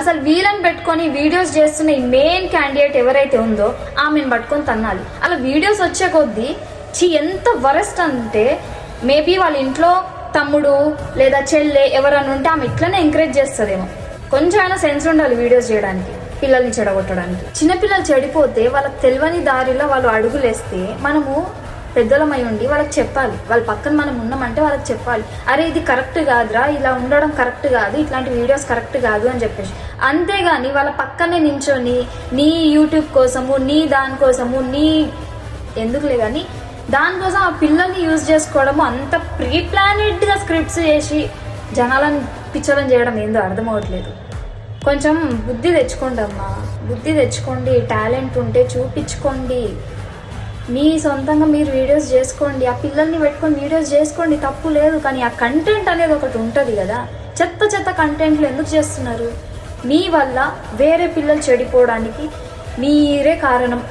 అసలు వీళ్ళని పెట్టుకొని వీడియోస్ చేస్తున్న ఈ మెయిన్ క్యాండిడేట్ ఎవరైతే ఉందో ఆమెను పట్టుకొని తన్నాలి. అలా వీడియోస్ వచ్చే కొద్దీ చి ఎంత వరస్ట్ అంటే మేబీ వాళ్ళ ఇంట్లో తమ్ముడు లేదా చెల్లె ఎవరన్నా ఉంటే ఆమె ఇట్లనే ఎంకరేజ్ చేస్తుందేమో. కొంచెం అయినా సెన్స్ ఉండాలి వీడియోస్ చేయడానికి పిల్లల్ని చెడగొట్టడానికి. చిన్నపిల్లలు చెడిపోతే వాళ్ళకి తెలియని దారిలో వాళ్ళు అడుగులేస్తే మనము పెద్దలమై ఉండి వాళ్ళకి చెప్పాలి. వాళ్ళ పక్కన మనం ఉన్నామంటే వాళ్ళకి చెప్పాలి. అరే ఇది కరెక్ట్ కాదురా ఇలా ఉండడం కరెక్ట్ కాదు ఇట్లాంటి వీడియోస్ కరెక్ట్ కాదు అని చెప్పేసి. అంతేగాని వాళ్ళ పక్కనే నించొని నీ యూట్యూబ్ కోసము నీ దానికోసము నీ ఎందుకులే కానీ దానికోసం ఆ పిల్లల్ని యూజ్ చేసుకోవడము అంత ప్రీ ప్లానెడ్గా స్క్రిప్ట్స్ చేసి జనాలను పిచ్చడం చేయడం ఏందో అర్థం అవ్వట్లేదు కొంచెం బుద్ధి తెచ్చుకోండి అమ్మా బుద్ధి తెచ్చుకోండి టాలెంట్ ఉంటే చూపించుకోండి. మీ సొంతంగా మీరు వీడియోస్ చేసుకోండి ఆ పిల్లల్ని పెట్టుకొని వీడియోస్ చేసుకోండి తప్పు లేదు కానీ ఆ కంటెంట్ అనేది ఒకటి ఉంటుంది కదా. చెత్త చెత్త కంటెంట్లు ఎందుకు చేస్తున్నారు? మీ వల్ల వేరే పిల్లలు చెడిపోవడానికి మీరే కారణం.